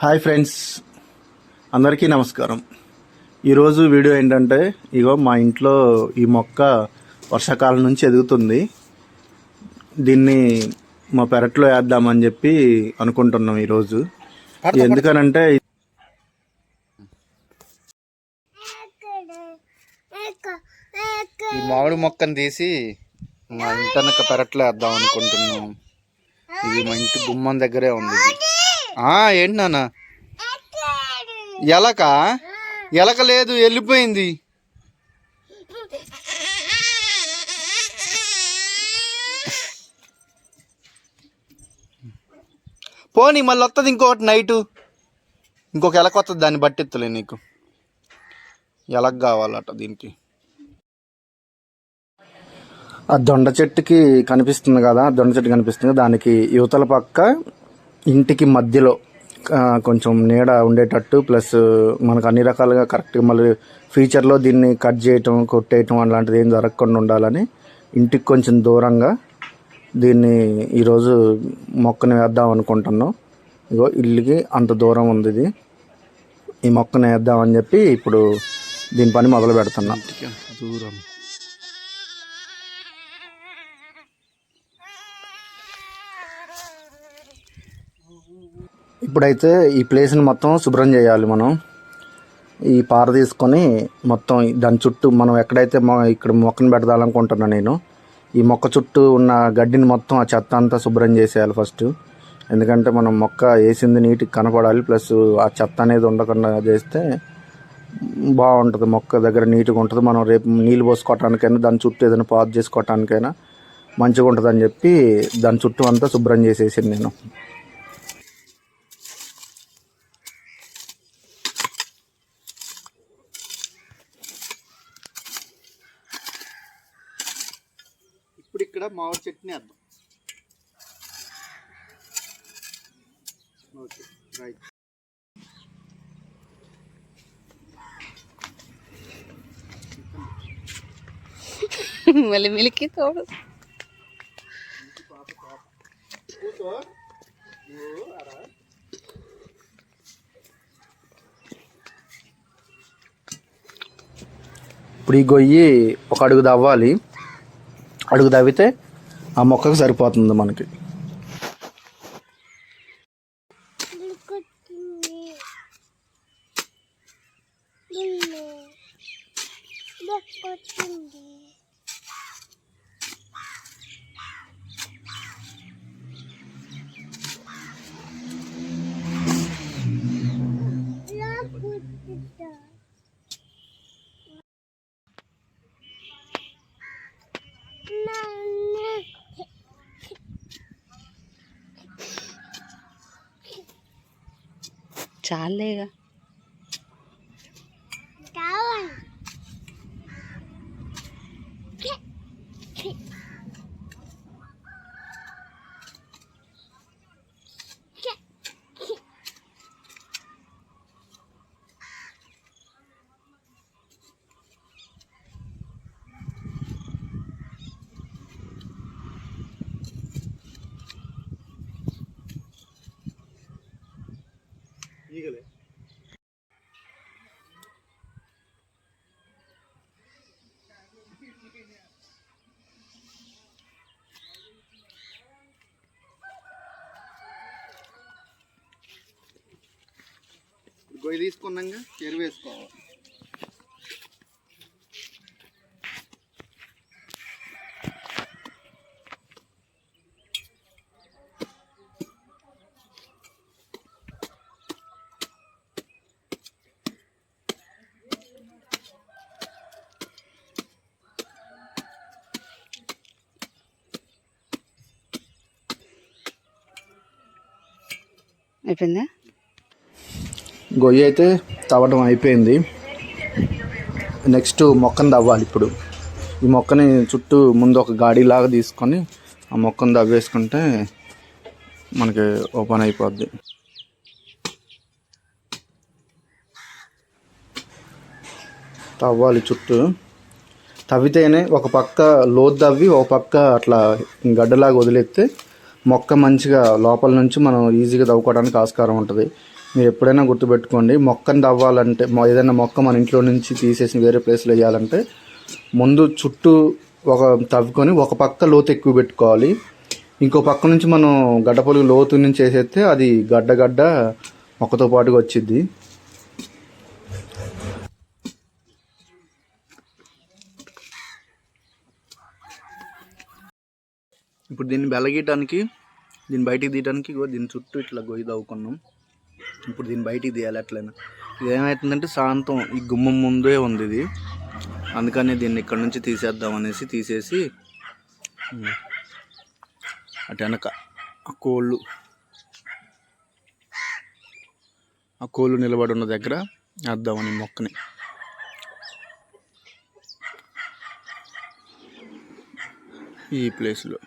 Hi friends. అందరికీ నమస్కారం. ఈరోజు వీడియో ఏంటంటే ఇగో మా ఇంట్లో ఈ మొక్క వర్షాకాలం నుంచి ఎదుగుతుంది. దీన్ని మా పెరట్లో వేద్దామని చెప్పి అనుకుంటున్నాం ఈరోజు. ఎందుకనంటే ఈ మామిడి మొక్కను తీసి మా ఇంటనక పెరట్లో వేద్దాం అనుకుంటున్నాం. ఇది మా ఇంటి గుమ్మం దగ్గరే ఉంది ఏంటి నాన్న? ఎలక? ఎలక లేదు వెళ్ళిపోయింది. పోనీ మళ్ళీ వస్తుంది ఇంకొకటి నైటు. ఇంకొక ఎలక వస్తుంది దాన్ని బట్టిత్తలే నీకు. ఎలక కావాలట దీనికి. ఆ దొండ చెట్టుకి కనిపిస్తుంది కదా దొండ చెట్టు కనిపిస్తుంది దానికి యువతల పక్క ఇంటికి మధ్యలో కొంచెం నీడ ఉండేటట్టు ప్లస్ మనకు అన్ని రకాలుగా కరెక్ట్గా మళ్ళీ ఫ్యూచర్లో దీన్ని కట్ చేయటం కొట్టేయటం అలాంటిది ఏం జరగకుండా ఉండాలని ఇంటికి కొంచెం దూరంగా దీన్ని ఈరోజు మొక్కని వేద్దాం అనుకుంటున్నాం. ఇగో ఇల్లుకి అంత దూరం ఉంది ఇది. ఈ మొక్కని వేద్దామని చెప్పి ఇప్పుడు దీని పని మొదలు పెడుతున్నాం. దూరం. ఇప్పుడైతే ఈ ప్లేస్ని మొత్తం శుభ్రం చేయాలి మనం. ఈ పార తీసుకొని మొత్తం దాని చుట్టూ మనం ఎక్కడైతే ఇక్కడ మొక్కను పెడదాలనుకుంటున్నా నేను ఈ మొక్క చుట్టూ ఉన్న గడ్డిని మొత్తం ఆ చెత్త అంతా శుభ్రం చేసేయాలి ఫస్ట్. ఎందుకంటే మనం మొక్క వేసింది నీటికి కనపడాలి ప్లస్ ఆ చెత్త అనేది ఉండకుండా చేస్తే బాగుంటుంది. మొక్క దగ్గర నీట్గా ఉంటుంది. మనం రేపు నీళ్ళు పోసుకోవటానికైనా దాని చుట్టూ ఏదైనా పాదు చేసుకోవటానికైనా మంచిగా ఉంటుందని చెప్పి దాని చుట్టూ అంతా శుభ్రం చేసేసాను నేను. ఇప్పుడు ఇక్కడ మామిడి చట్నీ వేద్దాం ఓకే రైట్ మళ్ళీ మిలికి తోడు. ఇప్పుడు ఈ గొయ్యి ఒక అడుగు తవ్వాలి. అడుగు తవ్వితే ఆ మొక్కకు సరిపోతుంది మనకి. चाल लेगा। చాలేగా గొయ్యి తీసుకున్నాక ఎరువు అయిపోయిందా? గొయ్యి అయితే తవ్వడం అయిపోయింది. నెక్స్ట్ మొక్కను తవ్వాలి ఇప్పుడు. ఈ మొక్కని చుట్టూ ముందు ఒక గాడిలాగా తీసుకొని ఆ మొక్కను తవ్వేసుకుంటే మనకి ఓపెన్ అయిపోద్ది. తవ్వాలి చుట్టూ. తవ్వితేనే ఒక పక్క లోతు తవ్వి ఒక పక్క అట్లా గడ్డలాగా వదిలేస్తే మొక్క మంచిగా లోపల నుంచి మనం ఈజీగా తవ్వుకోవడానికి ఆస్కారం ఉంటుంది. మీరు ఎప్పుడైనా గుర్తుపెట్టుకోండి మొక్కని తవ్వాలంటే ఏదైనా మొక్క మన ఇంట్లో నుంచి తీసేసి వేరే ప్లేస్లో వేయాలంటే ముందు చుట్టూ ఒక తవ్వుకొని ఒక పక్క లోతు ఎక్కువ పెట్టుకోవాలి. ఇంకో పక్క నుంచి మనం గడ్డపొలుగు లోతు నుంచి వేసేస్తే అది గడ్డ గడ్డ మొక్కతో పాటుగా వచ్చిద్ది. ఇప్పుడు దీన్ని వెలగీయటానికి దీన్ని బయటికి తీయడానికి ఇగో దీని చుట్టూ ఇట్లా గొయ్యి తవ్వుకున్నాం ఇప్పుడు దీన్ని బయటికి తీయాలి ఎట్లయినా. ఇది ఏమవుతుందంటే సాయంత్రం ఈ గుమ్మం ముందే ఉంది ఇది. అందుకని దీన్ని ఇక్కడ నుంచి తీసేద్దాం అనేసి తీసేసి అటు వెనక ఆ కోళ్ళు ఆ కోళ్ళు నిలబడి ఉన్న దగ్గర వేద్దామని మొక్కని. ఈ ప్లేస్లో.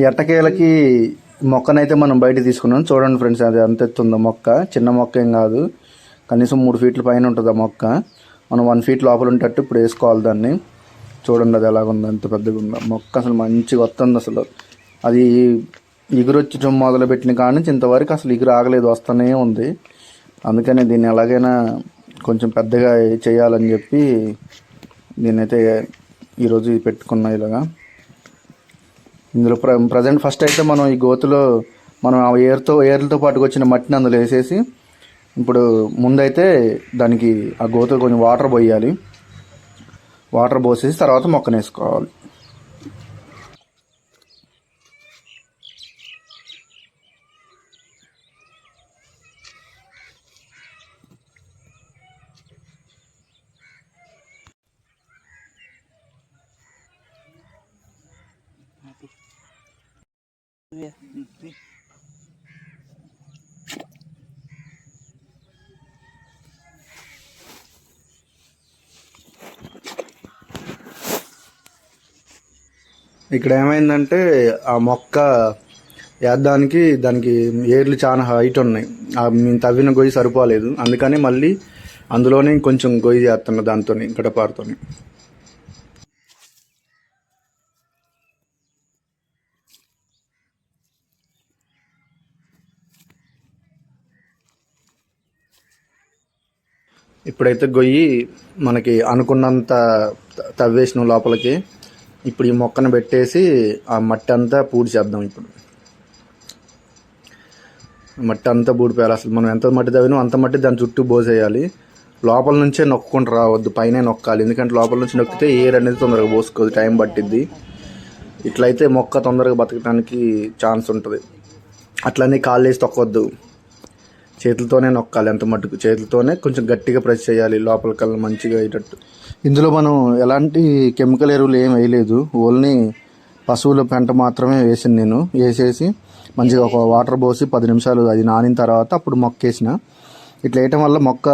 ఎట్టకేలకి మొక్కనైతే మనం బయట తీసుకున్నాం. చూడండి ఫ్రెండ్స్ అది ఎంత ఎత్తుందో మొక్క. చిన్న మొక్క ఏం కాదు. కనీసం మూడు ఫీట్ల పైన ఉంటుంది ఆ మొక్క. మనం వన్ ఫీట్ లోపల ఉంటట్టు ఇప్పుడు వేసుకోవాలి దాన్ని. చూడండి అది ఎలాగుందో ఎంత పెద్దగా ఉందో. మొక్క అసలు మంచిగా వస్తుంది అసలు. అది ఎగురొచ్చడం మొదలుపెట్టిన కాడి నుంచి ఇంతవరకు అసలు ఎగురు ఆగలేదు వస్తూనే ఉంది. అందుకనే దీన్ని ఎలాగైనా కొంచెం పెద్దగా చేయాలని చెప్పి దీన్నైతే ఈరోజు పెట్టుకున్నా ఇలాగా. ఇందులో ప్ర ప్రజెంట్ ఫస్ట్ అయితే మనం ఈ గోతులో మనం ఆ ఏర్తో ఏర్లతో పాటుకు వచ్చిన మట్టిని అందులో వేసేసి ఇప్పుడు ముందైతే దానికి ఆ గోతులో కొంచెం వాటర్ పోయాలి. వాటర్ పోసేసి తర్వాత మొక్కనేసుకోవాలి ఇక్కడ ఏమైందంటే ఆ మొక్క వేద్దానికి దానికి ఏర్లు చాలా హైట్ ఉన్నాయి. ఆ మేము తవ్విన గొయ్యి సరిపోలేదు. అందుకని మళ్ళీ అందులోనే కొంచెం గొయ్యి చేస్తున్నా దాంతో గడపారుతోని. ఇప్పుడైతే గొయ్యి మనకి అనుకున్నంత తవ్వేసిన లోపలికి ఇప్పుడు ఈ మొక్కను పెట్టేసి ఆ మట్టి అంతా పూడ్చేద్దాం ఇప్పుడు. మట్టి అంతా పూడిపోయాలి. అసలు మనం ఎంత మట్టి తవ్వినో అంత మట్టి దాని చుట్టూ పోసేయాలి లోపల నుంచే నొక్కుంటూ రావద్దు పైన నొక్కాలి. ఎందుకంటే లోపల నుంచి నొక్కితే ఏర్ అనేది తొందరగా పోసుకోదు టైం పట్టిద్ది. ఇట్లయితే మొక్క తొందరగా బతకడానికి ఛాన్స్ ఉంటుంది. అట్లనే కాళ్ళు వేసి తొక్కొద్దు చేతులతోనే నొక్కాలి ఎంత మట్టుకు చేతులతోనే కొంచెం గట్టిగా ప్రెస్ చేయాలి లోపల కళ్ళు మంచిగా అయ్యేటట్టు. ఇందులో మనం ఎలాంటి కెమికల్ ఎరువులు ఏం వేయలేదు ఓన్లీ పశువుల పెంట మాత్రమే వేసింది నేను. వేసేసి మంచిగా ఒక వాటర్ పోసి పది నిమిషాలు అది నానిన తర్వాత అప్పుడు మొక్క వేసిన ఇట్లా వేయటం వల్ల మొక్క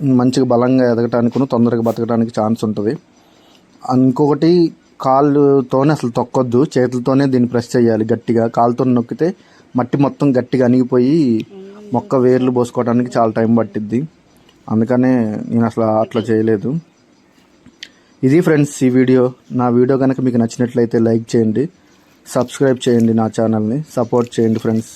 మంచిగా బలంగా ఎదగటానికి తొందరగా బతకడానికి ఛాన్స్ ఉంటుంది. ఇంకొకటి కాళ్ళుతోనే అసలు తొక్కొద్దు చేతులతోనే దీన్ని ప్రెస్ చేయాలి గట్టిగా. కాలుతో నొక్కితే మట్టి మొత్తం గట్టిగా అణిగిపోయి మొక్క వేర్లు పోసుకోవడానికి చాలా టైం పట్టిద్ది. అందుకనే నేను అసలు అట్లా చేయలేదు. ఇది ఫ్రెండ్స్ ఈ వీడియో. నా వీడియో కనుక మీకు నచ్చినట్లయితే లైక్ చేయండి సబ్స్క్రైబ్ చేయండి నా ఛానల్ని సపోర్ట్ చేయండి ఫ్రెండ్స్.